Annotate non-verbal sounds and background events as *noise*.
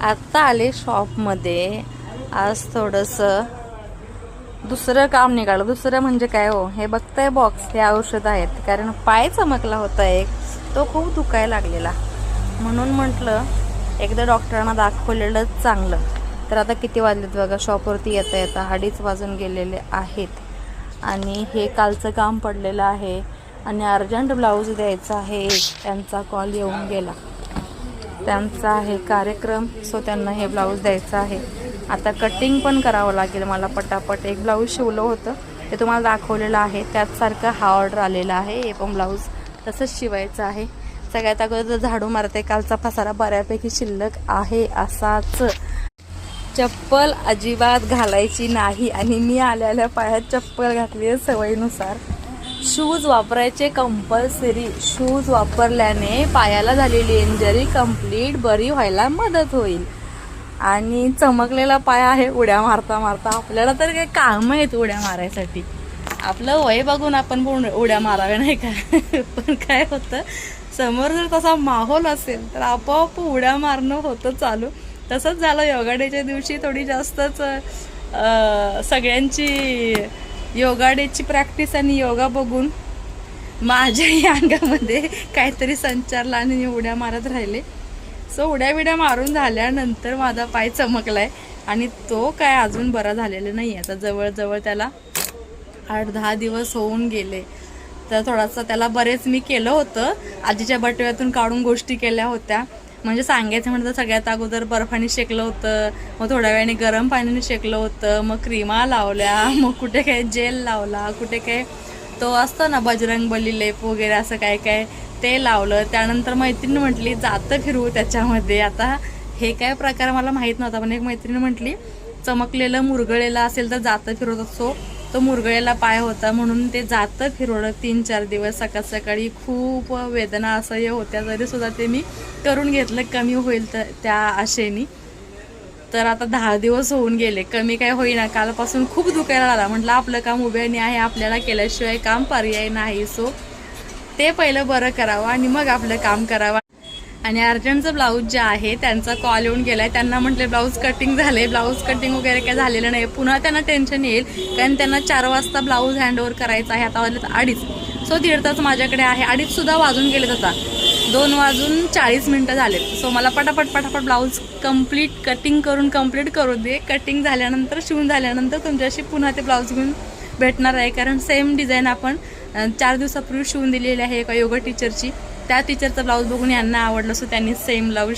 आत्ता आले शॉपमध्ये आज थोडंसं दुसरं काम निघालं. दुसरं म्हणजे काय हो? हे बघताय बॉक्स हे औषध आहेत. कारण पाय चमकला होता एक. तो खूप दुखायला लागलेला. म्हणून म्हटलं एकदा डॉक्टरांना दाखवलेलं चांगलं. तर आता किती वाजलेत बघा? शॉपवरती येता येता अडीच वाजून गेलेले आहेत. आणि हे कालचं काम पडलेलं आहे. आणि अर्जंट ब्लाऊज द्यायचा आहे. एक त्यांचा कॉल येऊन गेला. त्यांचा आहे कार्यक्रम सो त्यांना हे ब्लाऊज द्यायचं आहे. आता कटिंग पण करावं लागेल मला पटापट. एक ब्लाऊज शिवलं होतं ते तुम्हाला दाखवलेलं आहे. त्याचसारखं हा ऑर्डर आलेला आहे हे पण ब्लाऊज तसंच शिवायचं आहे. सगळ्यात अगोदर झाडू मारते कालचा पसारा बऱ्यापैकी शिल्लक आहे असाच. चप्पल अजिबात घालायची नाही आणि मी आल्याल्या पायात चप्पल घातली आहे सवयीनुसार. शूज वापरायचे कंपल्सरी शूज वापरल्याने पायाला झालेली इंजरी कंप्लीट बरी व्हायला मदत होईल. आणि चमकलेला पाय आहे उड्या मारता मारता. आपल्याला तर काही काम आहेत उड्या मारायसाठी. आपलं वय बघून आपण पण उड्या माराव्या नाही का? *laughs* पण काय होतं समोर जर तसा माहोल असेल तर आपोआप उड्या मारणं होतं चालू. तसंच झालं योगा डेच्या दिवशी थोडी जास्तच सगळ्यांची योगा डेची प्रॅक्टिस आणि योगा बघून माझ्याही अंगामध्ये काहीतरी संचारला आणि मी उड्या मारत राहिले. सो उड्या बिड्या मारून झाल्यानंतर माझा पाय चमकलाय आणि तो काय अजून बरा झालेला नाही आता जवळजवळ त्याला आठ दहा दिवस होऊन गेले. तर थोडासा त्याला बरेच मी केलं होतं. आजीच्या बटव्यातून काढून गोष्टी केल्या होत्या. म्हणजे सांगायचं म्हणतं सगळ्यात अगोदर बर्फाने शेकलं होतं मग थोड्या वेळाने गरम पाण्याने शेकलं होतं मग क्रीमा लावल्या मग कुठे काय जेल लावला कुठे काय तो असतो ना बजरंग बली लेप वगैरे असं काय काय ते लावलं. त्यानंतर मैत्रीण म्हटली जातं फिरवू त्याच्यामध्ये. आता हे काय प्रकार मला माहीत नव्हता पण एक मैत्रीण म्हटली चमकलेलं मुरगळेलं असेल तर जातं फिरवत असतो तो मुरगळेला पाय होता म्हणून ते जातं फिरवडं तीन चार दिवस सकाळ सकाळी. खूप वेदना असह्य होत्या तरीसुद्धा ते मी करून घेतलं. कमी होईल तर त्या आशेनी. तर आता दहा दिवस होऊन गेले. कमी काय होईना. कालपासून खूप दुखायला लागला. म्हटलं आपलं काम उभ्याने आहे. आपल्याला केल्याशिवाय काम पर्याय नाही. सो ते पहिलं बरं करावं आणि मग आपलं काम करावं. आणि अर्जंटचं ब्लाऊज जे आहे त्यांचा कॉल येऊन गेलाय. त्यांना म्हटले ब्लाऊज कटिंग झाले ब्लाऊज कटिंग वगैरे काय झालेलं नाही पुन्हा त्यांना टेन्शन येईल कारण त्यांना चार वाजता ब्लाऊज हँडओव्हर करायचा आहे. आता वाजलेत अडीच. सो दीड तास माझ्याकडे आहे. अडीच सुद्धा वाजून गेलेत आता. दोन वाजून चाळीस मिनटं झाले सो मला पटापट पटापट ब्लाऊज कंप्लीट कटिंग करून कंप्लीट करू दे. कटिंग झाल्यानंतर शिवून झाल्यानंतर तुमच्याशी पुन्हा ते ब्लाऊज घेऊन भेटणार आहे. कारण सेम डिझाईन आपण चार दिवसापूर्वी शिवून दिलेली आहे एका योगा टीचरची त्या टीचरचं ब्लाऊज बघून यांना आवडलं सो त्यांनी सेम ब्लाऊज